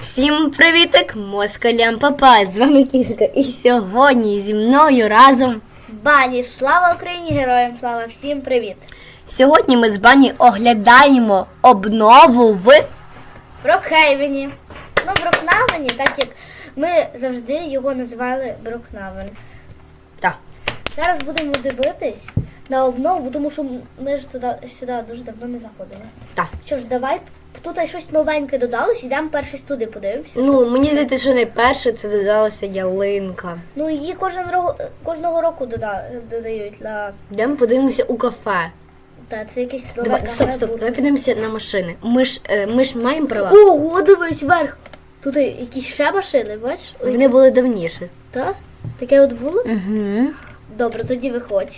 Всім привітик, москалям папа, з вами кішка. І сьогодні зі мною разом. Бані, слава Україні, героям слава, всім привіт! Сьогодні ми з Бані оглядаємо обнову в Брокхейвені. Ну, Брокнавені, так як ми завжди його називали Брокнавен. Так. Зараз будемо дивитись на обнову, тому що ми ж туди сюди дуже давно не заходили. Так. Що ж, давай тут щось новеньке додалось, ідемо перше туди подивимося. Ну, мені здається, що найперше це додалася ялинка. Ну її кожен ро- кожного року дода- додають для. Йдемо подивимося у кафе. Та це якийсь Давай, стоп, стоп, давай підемося на машини. Ми ж, е, ми ж маємо права. Ого, дивись вверх. Тут якісь ще машини, бачиш? Ой, Вони були давніше. Так? Таке от було? Угу. Добре, тоді виходь.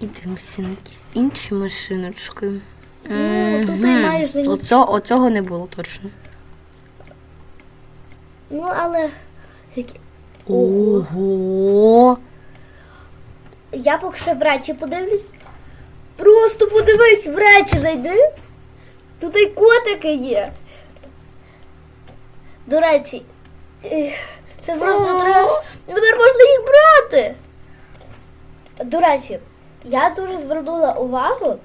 Ідемося на якісь інші машиночки. Ну, тут і Мгм. майже ні- Оцього, оцього не було точно. Ну, але. які- Ого. Я поки що в речі подивлюсь. Просто подивись, в речі зайди. Тут і котики є. До речі, ех, це просто треш. Тепер можна їх брати. До речі, я дуже звернула увагу.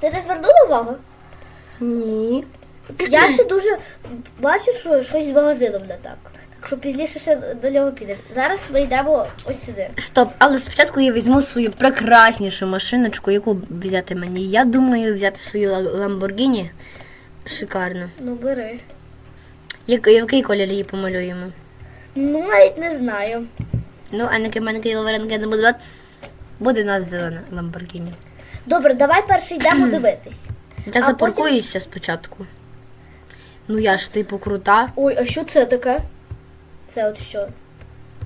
Ти не звернула увагу? Ні. Я ще дуже бачу, що щось з магазином не так. Так що пізніше ще до нього підемо. Зараз ми йдемо ось сюди. Стоп, але спочатку я візьму свою прекраснішу машиночку, яку взяти мені. Я думаю взяти свою Ла- Lamborghini. Шикарно. Ну бери. Як, який колір її помалюємо? Ну, навіть не знаю. Ну, а на кименки ловеренки не буде. Буде у нас зелена Lamborghini. Добре, давай перше йдемо дивитись. Я А запаркуюся спочатку. Ну я ж типу крута. Ой, а що це таке? Це от що?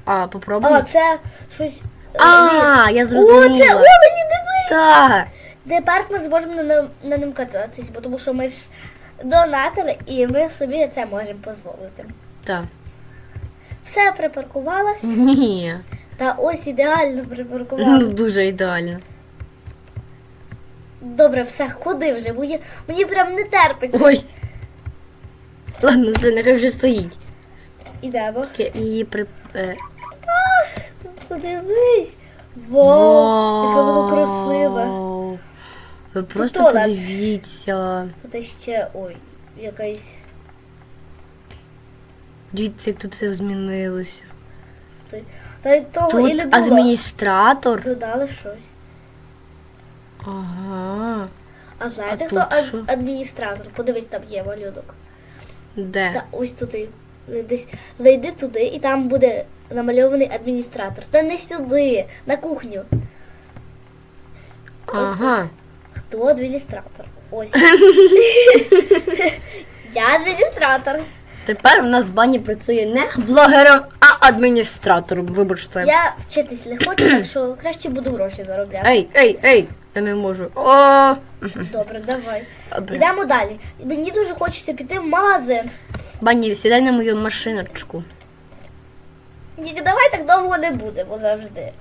А, попробуй. А, це щось. е, А, я О, зрозуміла. це олені, диви! Так. Тепер ми зможемо на, на ним кататись, бо тому що ми ж донатори і ми собі це можемо дозволити. Так. Все припаркувалось. Ні. Та ось ідеально Ну, дуже ідеально. Добре, все, ходи вже, мені, мені прям не терпиться. Ой. Ладно, все, нехай вже стоїть. Ідемо. Тільки Її при. е, Подивись. Вау, яке воно красиве. Вау. Ви просто туалет. подивіться. Тут ще, ой, якась. Дивіться, як тут все змінилося. Та й того і не Тут було. адміністратор. Додали щось. Ага. А знаєте, А хто тут ад- що? адміністратор? Подивись, там є малюнок. Де? Та ось туди. Десь зайди туди і там буде намальований адміністратор. Та не сюди, на кухню. Ага. Хто адміністратор? Ось. Я адміністратор. Тепер в нас в бані працює не блогером, а адміністратором. Вибачте. Я вчитись не хочу, так що краще буду гроші заробляти. Ей, ей, ей! Я не можу. О! Добре, давай. Добре. Йдемо далі. Мені дуже хочеться піти в магазин. Бані, сідай на мою машиночку. Тільки давай так довго не будемо завжди.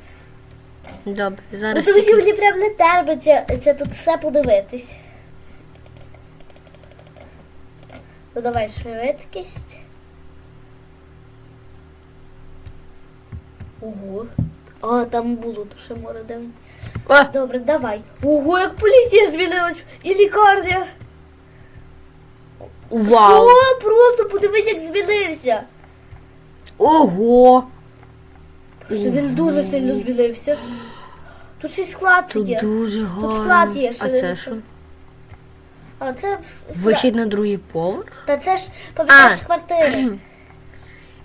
Добре, Ну, зараз. тому що тільки- мені прям не терпиться це тут все подивитись. Ну давай швидкість. Ого. А, там було то ще море де. О! Добре, давай. Ого, як поліція змінилась і лікарня. Вау! О, просто подивись, як змінився. Ого! Просто він дуже сильно змінився. Тут ще й склад Тут є. дуже гарно. склад є, А що це що? А це с- Вихід на другий поверх? Та це ж пам'ятаєш А. квартири.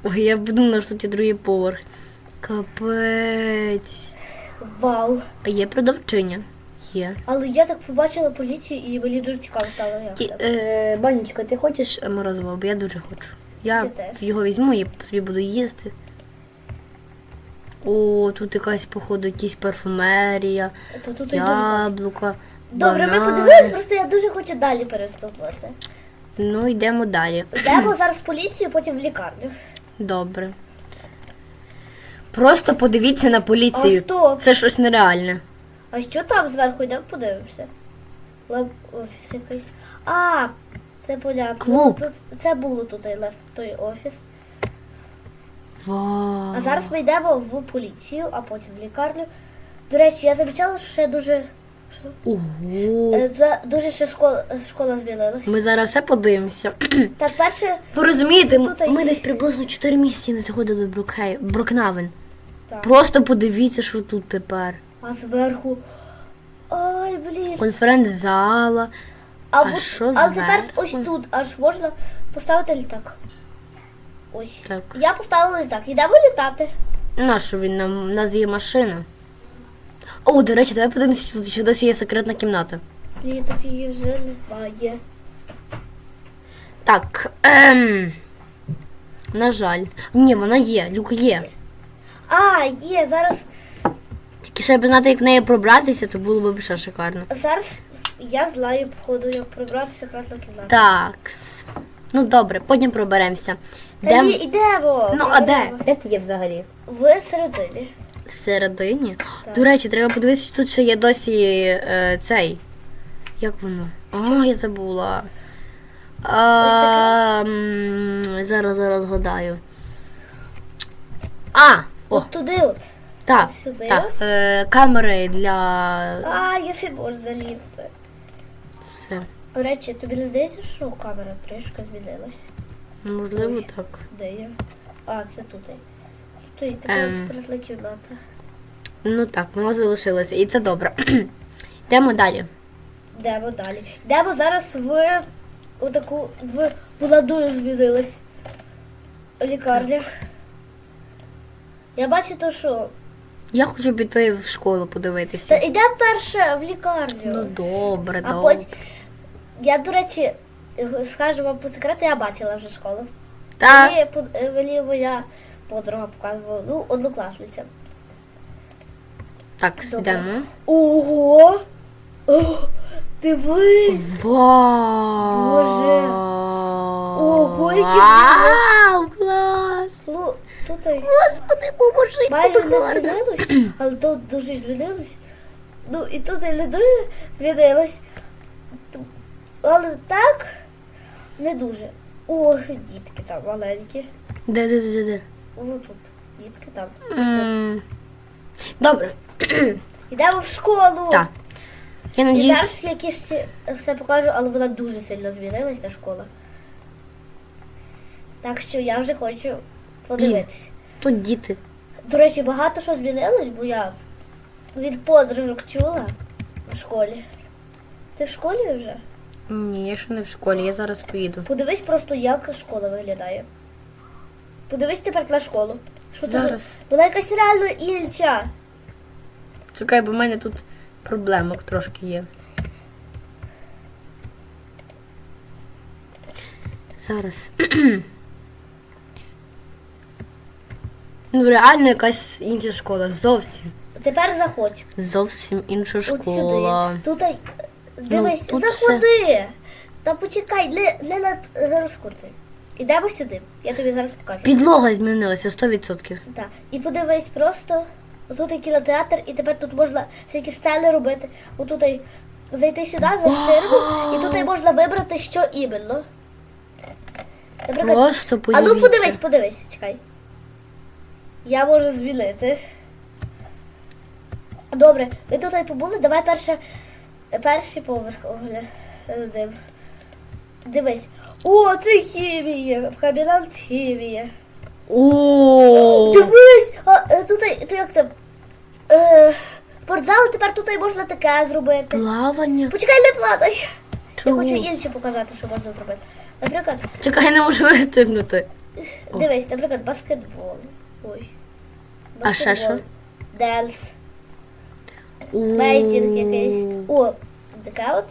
Ой, я подумала, що тут є другий поверх. Капець. Вау. А є продавчиня? Є. Але я так побачила поліцію і мені дуже цікаво стало. Як Ті, е, Банечка, ти хочеш морозиво? Бо я дуже хочу. Я Я теж. його візьму і собі буду їсти. О, тут якась, походу, якась парфумерія, То тут і дуже багато. яблука. Добре, ми банани. подивились, просто я дуже хочу далі переступати. Ну, йдемо далі. Йдемо зараз в поліцію, потім в лікарню. Добре. Просто подивіться на поліцію. А стоп. Це щось нереальне. А що там зверху йдемо подивимося? Лаб... Офіс якийсь. А, Це поляк. Клуб. Тут- це було тут лев, той офіс. Вау. А зараз ми йдемо в поліцію, а потім в лікарню. До речі, я замічала, що ще дуже, Ого. е, дуже ще школа, школа змінилась. Ми зараз все подивимося. Так, перше, Ви розумієте, Тут ми є- десь приблизно 4 місяці не заходили в Брукхей... Брукнавен. Так. Просто подивіться, що тут тепер. а зверху. Ой, блін. Конференц-зала. А, А от- що а тепер ось тут аж можна поставити літак. Ось. Так. Я поставила літак. Йдемо літати. Нащо він нам у нас є машина? О, до речі, давай подивимося, чи тут ще досі є секретна кімната. Ні, тут її вже немає. Так. Ем... На жаль. Ні, вона є, люк є. А, є, зараз. Тільки ще аби знати, як в неї пробратися, то було б ще шикарно. Зараз я знаю, походу, як прибратися красну кімнату. Так. Ну добре, потім проберемося. Та Де... ні, йдемо. Ну, а де? Де ти є взагалі? В середині. Всередині. До речі, треба подивитися, тут ще є досі е, цей. Як воно? А, я забула. А, м, зараз, зараз згадаю. А! О, От туди от. так. сюди. так. Е, камери для. А, я не залізти. Все. До речі, тобі не здається, що камера трішки змінилась? Можливо, так. Де я? А, це тут. Тут і така Ем. скритла кімната. Ну так, воно залишилося. І це добре. Йдемо далі. Йдемо далі. Йдемо зараз в отаку в вона дуже змінилась. Лікарня. Я бачу то, що. Я хочу піти в школу Та подивитися. йдемо перше в лікарню. Ну добре, а добре. потім. Я, до речі, скажу вам по секрету, я бачила вже школу. Так. Мені, под- мені моя подруга показувала, ну, однокласниця. Так, йдемо. Ого! О, дивись! Вау! Боже. Ого, які Вау, тут Господи, поможи, майже не змінилось, але тут дуже змінилось. Ну і тут і не дуже змінилось. Але так не дуже. О, дітки там маленькі. Де, де, де, де, де? О, тут дітки там. М, Добре. Йдемо в школу. Так. Я І надіюсь, зараз я кішці все покажу, але вона дуже сильно змінилась та школа. Так що я вже хочу подивитися. тут діти. До речі, багато що змінилось, бо я від подружок чула в школі. Ти в школі вже? Ні, я ще не в школі, я зараз поїду. Подивись просто, як школа виглядає. Подивись тепер на школу. Що це Зараз. Вона якась реально ільча. Чекай, бо в мене тут проблемок трошки є. Зараз. Ну, реально якась інша школа. Зовсім. Тепер заходь. Зовсім інша От школа. сюди. Тут ай- дивись, тут заходи. Та почекай, не, не над розкрути. Ідемо сюди. Я тобі зараз покажу. Підлога змінилася 100%. Так. І подивись просто. Тут є кінотеатр, і тепер тут можна всякі стели робити. Отут зайти сюди за ширму, і тут можна вибрати, що іменно. Наприклад, Просто а ну подивись, подивись, чекай. Я можу змінити. Добре, ви тут побули, давай перше, перший поверх оглядим. Дивись. О, це хімія, кабінет хімія. О, Дивись! А, е, тут то як там. Е, спортзал, тепер тут можна таке зробити. плавання. Почекай, не падай. Я хочу інше показати, що можна зробити. Наприклад, Чекай, не можу вистигнути. Дивись, наприклад, баскетбол. Ой. А ще що? Денс, бейтінг якийсь. О, таке от.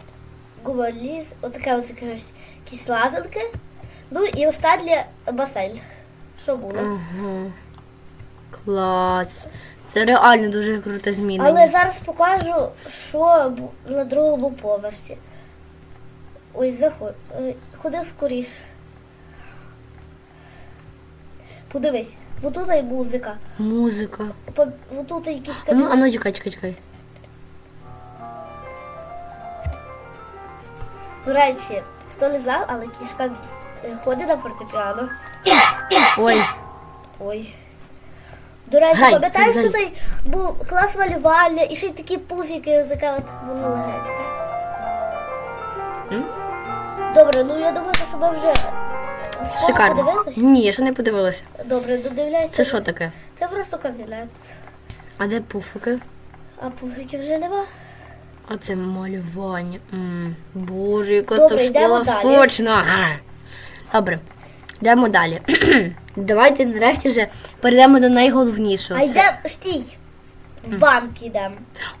Гумаліз, отаке от якась якісь лазанки. Ну і останнє басейн. Що було? Ага. Клас. Це реально дуже круте змінення. Але зараз покажу, що на другому поверсі. Ось заходь. е, Ходи скоріш. Подивись, отут і музика. Музика. По- Отут якісь А ну, а ну чекай, чекай, чекай. До речі, хто не знав, але кішка е, ходить на фортепіано. Ой, Ой. До речі, Грай, пам'ятаєш, грай. тут був клас малювання і ще й такі пуфіки, така от воно легеньке. М? Добре, ну я думаю, що ми вже шикарно. подивились. Ні, я ще не подивилася. Добре, додивляйся. Це що таке? Це просто кабінет. А де пуфики? А пуфіків вже нема. А це малювання. М, Боже, яка Добре, йдемо школа далі. сочна. Га. Добре, йдемо далі. Давайте нарешті вже перейдемо до найголовнішого. А йдемо, стій. В банк йдемо.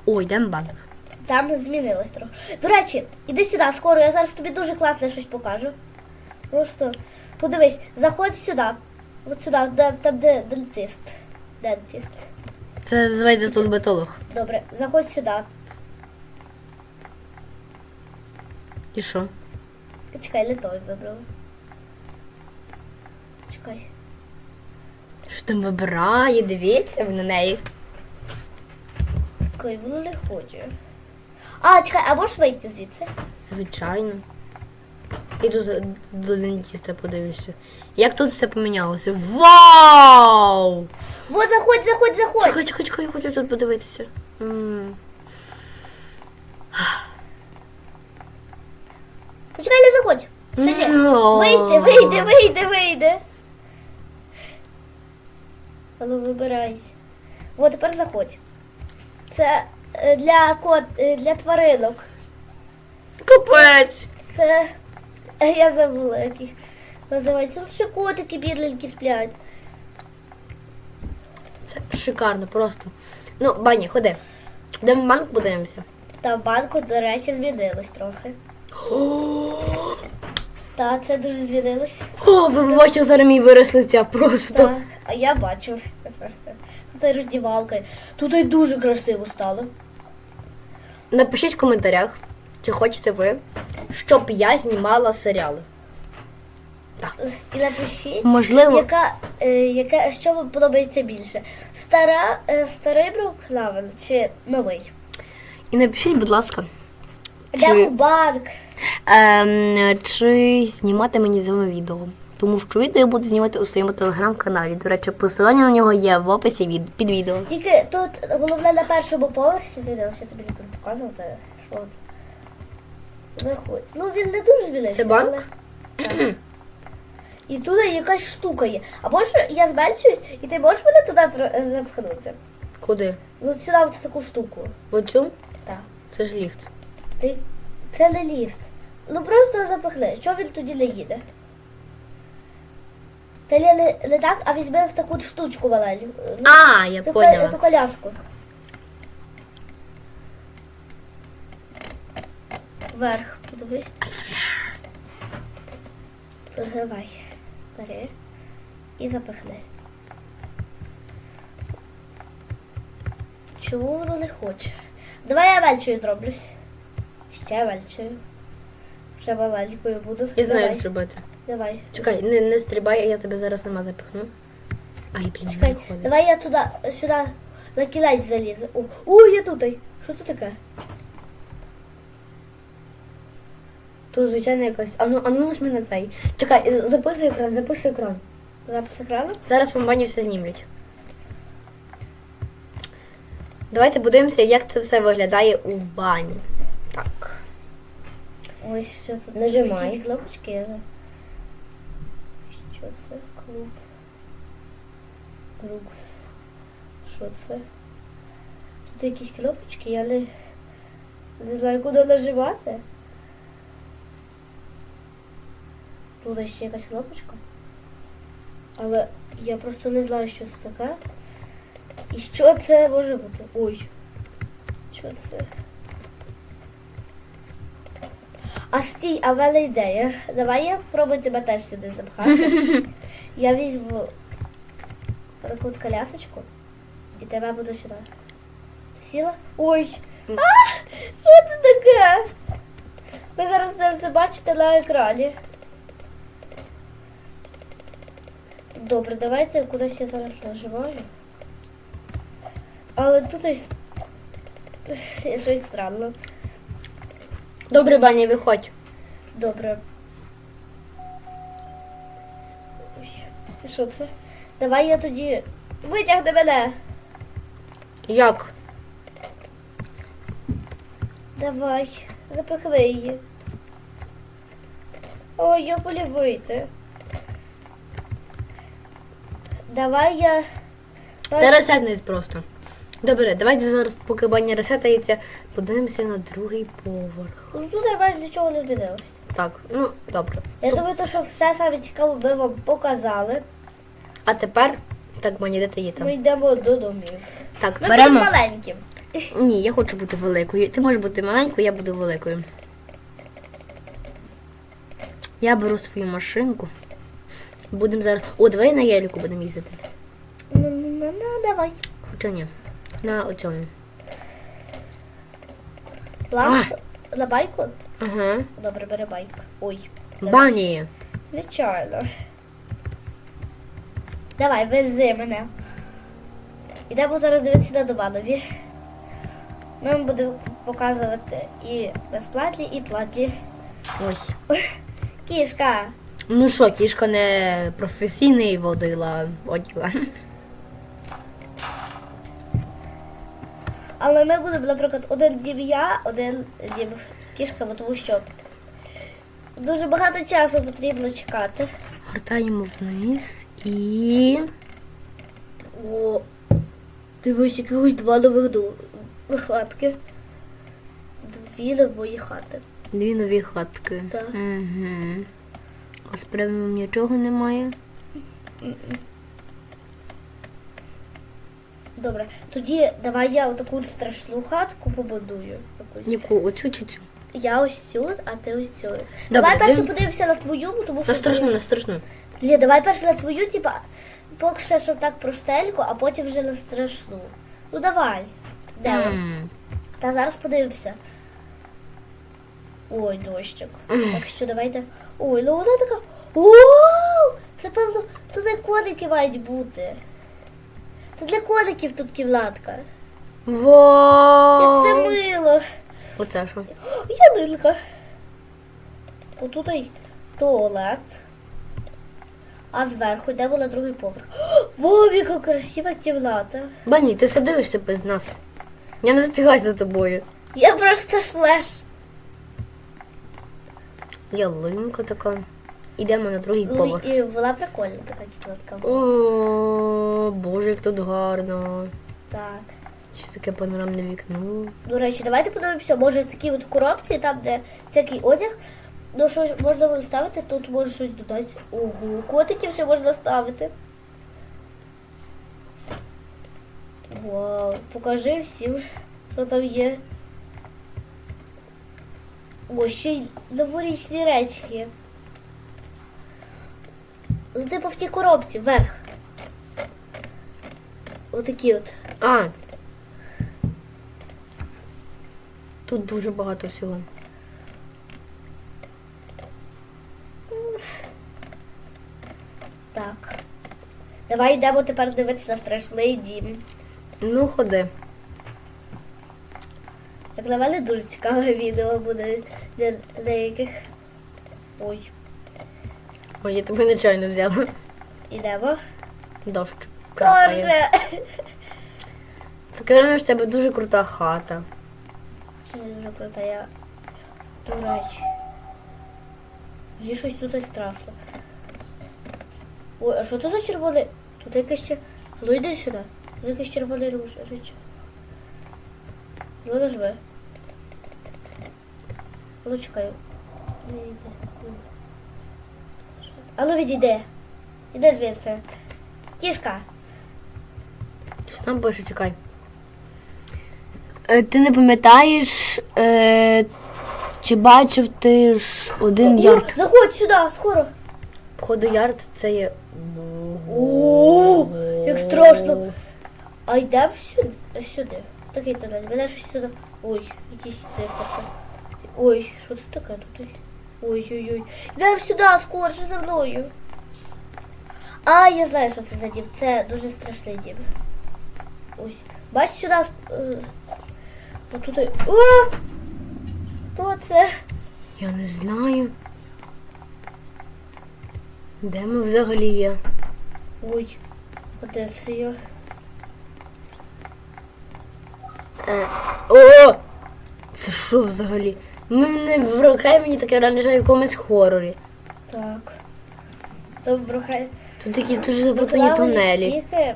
Ой, йдемо в банк. Там змінилось трохи. До речі, іди сюди, скоро, я зараз тобі дуже класне щось покажу. Просто подивись, заходь сюди. От сюди, де, там де дентист. Дентист. Це називається стоматолог. Добре, заходь сюди. І що? Чекай, не той вибрала. Чекай. Що там вибирає, дивіться на неї. Чекай, воно не хоче. А, чекай, а можеш вийти звідси? Звичайно. Іду до, до дентиста подивлюся. Як тут все помінялося? Вау! Во, заходь, заходь, заходь. Чекай, чекай, чекай, я хочу тут подивитися. М. Почекай, не заходь. Ні. Ну. Вийди, вийди, вийди, вийди. Але вибирайся. О, тепер заходь. Це е, для кот, е, для тваринок. Капець! Це я забула, як їх називається. Ну, ще котики бідненькі сплять. Це шикарно просто. Ну, Баня, ходи. Йдемо в банк подивимося. Та в банку, до речі, змінилось трохи. Та це дуже змінилось. О, ви бачите, зараз мій вираз лиця просто. А я бачу. Тут роздівалка. Тут і дуже красиво стало. Напишіть в коментарях, чи хочете ви, щоб я знімала серіали. І напишіть, Можливо, яка, е, яка, що вам подобається більше. Стара, е, старий Бруклавен чи новий? і напишіть, будь ласка, в банк. ем, чи знімати мені з вами відео. Тому що відео я буду знімати у своєму телеграм-каналі. До речі, посилання на нього є в описі від, під відео. Тільки тут головне на першому поверсі, ти не ще тобі не показував, це що. Заходь. Ну він не дуже змінився. Це банк? але- І тут якась штука є. А може я зменшуюсь, і ти можеш мене туди запхнути? Куди? Ну сюди в таку штуку. В оцю? Так. Це ж ліфт. Ти... Це не ліфт. Ну просто запихни. Що він тоді не їде? Та не, не, так, а візьми в таку штучку маленьку. Ну, А, я поняла. ту коляску. Вверх, подивись. Давай. Бери. І запихни. Чому воно не хоче? Давай я вельчою зроблюсь. Ще вельчою. Ще маленькою буду. Я знаю, як зробити. Давай. Чекай, не, не стрибай, я тебе зараз сама запихну. Ай, блін, не Чекай, виходить. давай я туди, сюди на кілець залізу. О, о, я тут. Що це таке? Тут, звичайно, якась. А ну, а ну нажми на цей. Чекай, записуй екран, записуй екран. Запис екрану? Зараз вам бані все знімлять. Давайте подивимося, як це все виглядає у бані. Так. Ось що це. Нажимай. Якісь кнопочки. Що це? Клуб. Рук. Що це? Тут якісь кнопочки, я не, не знаю, куди нажимати. Тут ще якась кнопочка. Але я просто не знаю, що це таке. І що це може бути? Ой. Що це? А стій, а в мене ідея. Давай я спробую тебе теж сюди запхати. Я візьму таку колясочку і тебе буду сюди. Сіла? Ой! А! Що це таке? Ви зараз це все бачите на екрані. Добре, давайте кудись я зараз наживаю. Але тут ось... щось странно. Добре, Баня, виходь. Добре. Що це? Давай я тоді... Витягни мене. Як? Давай, запихни її. Ой, я болі вийти. Давай я. Та ресетнись просто. Добре, давайте зараз, поки баня ресетається, подивимося на другий поверх. Ну, Тут я майже нічого не змінилось. Так, ну добре. Я думаю, то, що все саме цікаве ми вам показали. А тепер, так, баня, де ти є там? Ми йдемо до домів. Так, Ми беремо. будемо маленьким. Ні, я хочу бути великою. Ти можеш бути маленькою, я буду великою. Я беру свою машинку. Будемо зараз. О, давай на яліку будемо їздити. Ну, ну, ну, ну, давай. Хоча ні. На оцьому. Ламп. На байку? Ага. Добре, бери байк. Ой. Бані. Нечайно. Давай, вези мене. Ідемо зараз дивитися на Доманові. Ми вам будемо показувати і безплатні, і платні. Ось. Кішка. Ну що, кішка не професійний водила оділа. Але ми будемо, наприклад, один дім я, один дім кішка, бо тому що дуже багато часу потрібно чекати. Гортаємо вниз і. О, дивись, якихось два нових хатки. Дві нової хати. Дві нові хатки. Так. Угу. А з преміум нічого немає. Добре, тоді давай я таку страшну хатку побудую. Якусь. Яку оцю чи цю? Я ось цю, а ти ось цю. давай перше дивим- подивимося на твою, бо тому що. На страшну, на страшну. Ні, давай перше на твою, типа, поки що, щоб так простельку, а потім вже на страшну. Ну давай. Де вона? М. Та зараз подивимося. Ой, дощик. Так що давайте. Ой, ну вона така. Оу! Це певно, тут де коники мають бути. Це для коників тут кімнатка. Як Во! це мило. Оце що? О, Янинка. Отут й туалет. А зверху йдемо на другий поверх. О, яка красива кімната. Бані, ти все дивишся без нас. Я не встигаю за тобою. Я просто флеш. Ялинка така. Ідемо на другий Ну поверх. і була прикольна така кімнатка. О, боже, як тут гарно. Так. Що таке панорамне вікно? До речі, давайте подивимося, може такі от коробці, там, де всякий одяг. Ну, що ж можна ставити, тут може щось додати. Ого, котиків ще можна ставити. Вау, покажи всім, що там є. О, ще й новорічні речі є. Ну, типу в тій коробці, вверх. Отакі от. А. Тут дуже багато всього. Так. Давай йдемо тепер дивитися на страшний дім. Ну, ходи. На мене дуже цікаве відео буде для деяких. Ой, Ой, я тебе нечайно взяла. ідемо. Дощ. Боже! Скажи, що в тебе дуже крута хата. Дуже круто, я. Речі. Мені щось тут страшно. Ой, а що це за червоне? Тут якесь ще. Ну йди сюди. Тут якесь червоне речі. Ну нажми. Ну чекай. А ну відійди. Іди звідси. Кішка. Там пише, чекай. Е, ти не пам'ятаєш, е, чи бачив ти ж один ярд? Заходь сюди, скоро. Походу, ярд це є. О, як страшно. А йдемо сюди. сюди. Такий тунель. Мене щось сюди. Ой, якісь циферки. Ой, що це таке тут? Ой-ой-ой. Йдемо сюди, скорше за мною. А, я знаю, що це за дім. Це дуже страшний дім. Ось. Бач сюди. Е, отут. і- О! Хто це? Я не знаю. Де ми взагалі є? Ой, де це я? Е, О! Це що взагалі? Ми не врокай мені таке реально в якомусь хорорі. Так. Добре, хай. Тут такі дуже запутані тунелі. Стільки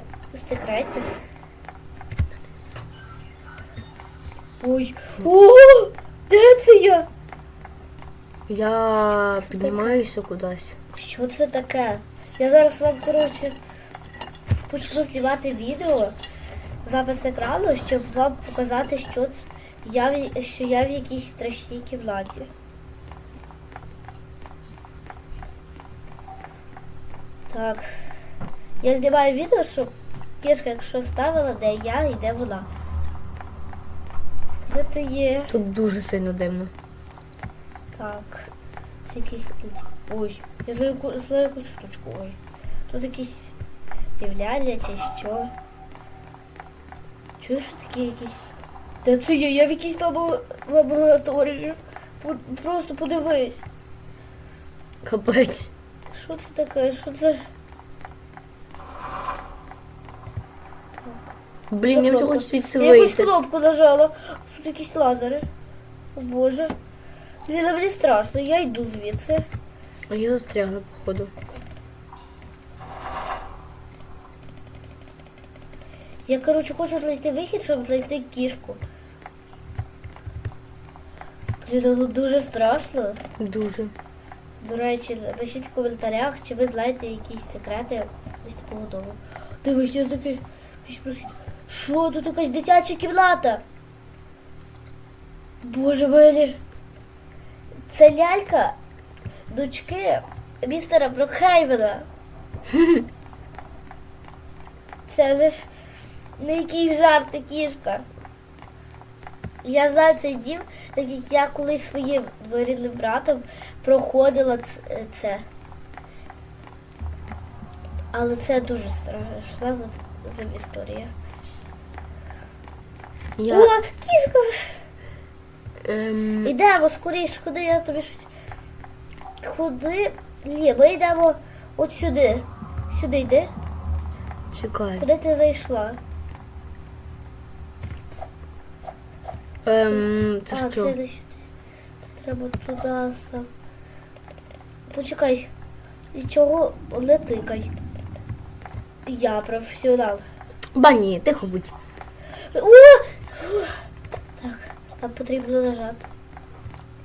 секретів. Ой. О! Де це я? Я піднімаюся кудись. Що це таке? Я зараз вам, коротше, почну знімати відео, запис екрану, щоб вам показати, що це. Я, що я в якійсь страшній кімнаті. Так. Я знімаю відео, щоб Кірка, якщо ставила, де я і де вона. Де це є? Тут дуже сильно дивно. Так. Це якийсь тут. Ой, я знаю яку, знаю якусь штучку. Ой. Тут якісь дивляння чи що. Чуєш такі якісь. Де це є? Я в якійсь лабо- лабораторії. Просто подивись. Капець. Що це таке? Що це? Блін, я вже хочу звідси Я якусь кнопку нажала. Тут якісь лазери. О боже. Блін, мені страшно, я йду звідси. А я застрягла, походу. Я, коротше, хочу знайти вихід, щоб знайти кішку. Блін, тут дуже страшно. Дуже. До речі, напишіть в коментарях, чи ви знаєте якісь секрети ось такого дому. Дивись, я такий. прохід. Що тут якась дитяча кімната? Боже мені. Це лялька дочки містера Брокхейвена. Це не, не якийсь жарт, кішка. Я знаю цей дім, так як я колись своїм двоюрідним братом проходила це. Але це дуже страшна історія. Я. О, кішка! Ем... Йдемо скоріше, куди я тобі щось. Куди? Ні, ми йдемо от сюди. Сюди йди. Чекай. Куди ти зайшла? Ем, це а, що? це треба туди. Почекай. І чого не тикай? Я професіонал. Ба ні, тихо будь. О! Так, нам потрібно нажати.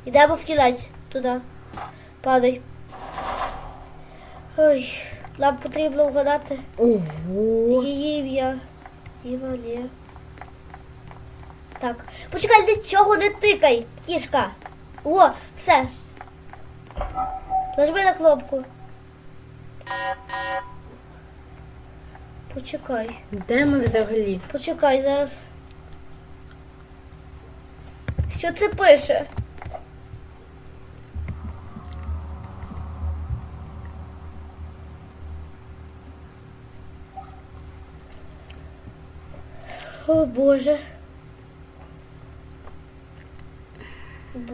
Йдемо в кінець туди. Падай. Ой, нам потрібно вгадати Ого. її ім'я. Діва Лє. Так. Почекай, нічого не тикай, кішка. О, все. Нажми на кнопку. Почекай. Де ми взагалі? Почекай зараз. Що це пише? О Боже.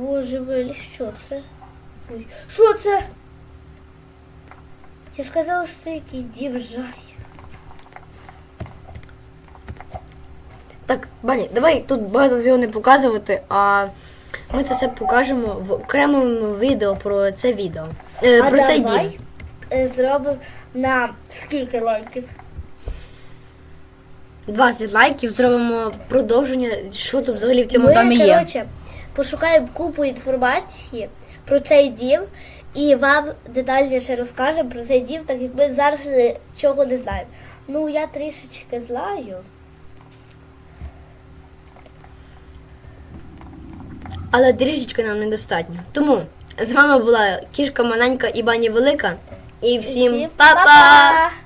Боже милі, що це? Ой, що це? Я ж казала, що це якийсь дім жахів. Так, Бані, давай тут багато всього не показувати, а ми це все покажемо в окремому відео про це відео. Е, про цей давай дім. е, зробимо на скільки лайків? 20 лайків, зробимо продовження, що тут взагалі в цьому домі є. коротше, пошукаємо купу інформації про цей дім і вам детальніше розкажемо про цей дім, так як ми зараз нічого не знаємо. Ну, я трішечки знаю. Але трішечки нам недостатньо. Тому з вами була кішка маленька і бані велика. І всім па-па!